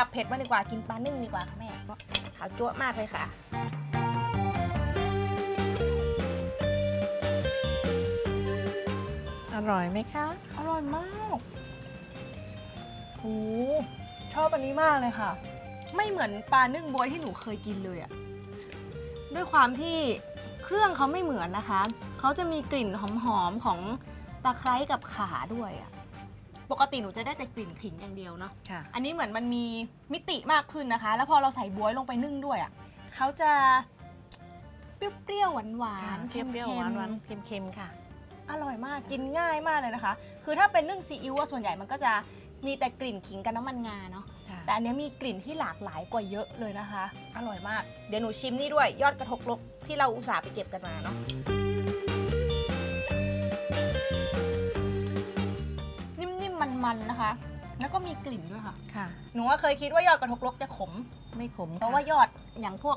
ดับเผ็ดมางดีกว่ากินปลานึ่งดีกว่าค่ะแม่ขาวจั๊วะมากเลยค่ะ อร่อยไหมคะ อร่อยมากโอ้ชอบอันนี้มากเลยค่ะ ไม่เหมือนปลานึ่งบวยที่หนูเคยกินเลยอะด้วยความที่เครื่องเขาไม่เหมือนนะคะ เขาจะมีกลิ่นหอมๆของตะไคร้กับขาด้วยอะ ปกติหนูจะได้แต่กลิ่นขิงอย่างเดียวเนาะ ค่ะ อันนี้เหมือนมันมีมิติมากขึ้นนะคะ แล้วพอเราใส่บวยลงไปนึ่งด้วยอะเขาจะเปรี้ยวๆหวานเค็ๆมเปรี้ยวค็หวานมๆหวานเค็มๆค่ะ อร่อยมากกินง่ายมากเลยนะคะ คือถ้าเป็นนึ่งซีอิ๊วอะส่วนใหญ่มันก็จะมีแต่กลิ่นขิงกับน้ำมันงาเนาะค่ะแต่อันเนี้ยมีกลิ่นที่หลากหลายกว่าเยอะเลยนะคะ อร่อยมาก เดี๋ยวหนูชิมนี่ด้วยยอดกระทกลกที่เราอุตส่าห์ไปเก็บกันมาเนาะ มๆมันๆนะคะ แล้วก็มีกลิ่นด้วยค่ะ ค่ะ หนูว่าเคยคิดว่ายอดกระทกลกจะขม ไม่ขมเพราะว่ายอดอย่างพวก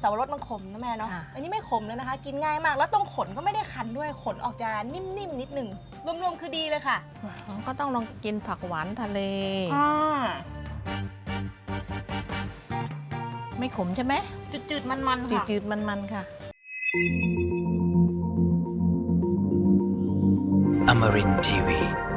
เสาวรสมันขมนะแม่เนาะ ค่ะ อันนี้ไม่ขมเลยนะคะ กินง่ายมาก แล้วตรงขนก็ไม่ได้คันด้วย ขนออกจะนิ่มๆนิดหนึ่ง รวมๆคือดีเลยค่ะก็ต้องลองกินผักหวานทะเลไม่ขมใช่ไหมจืดๆมันๆค่ะ จืดๆมันๆค่ะ Amarin Tiwi.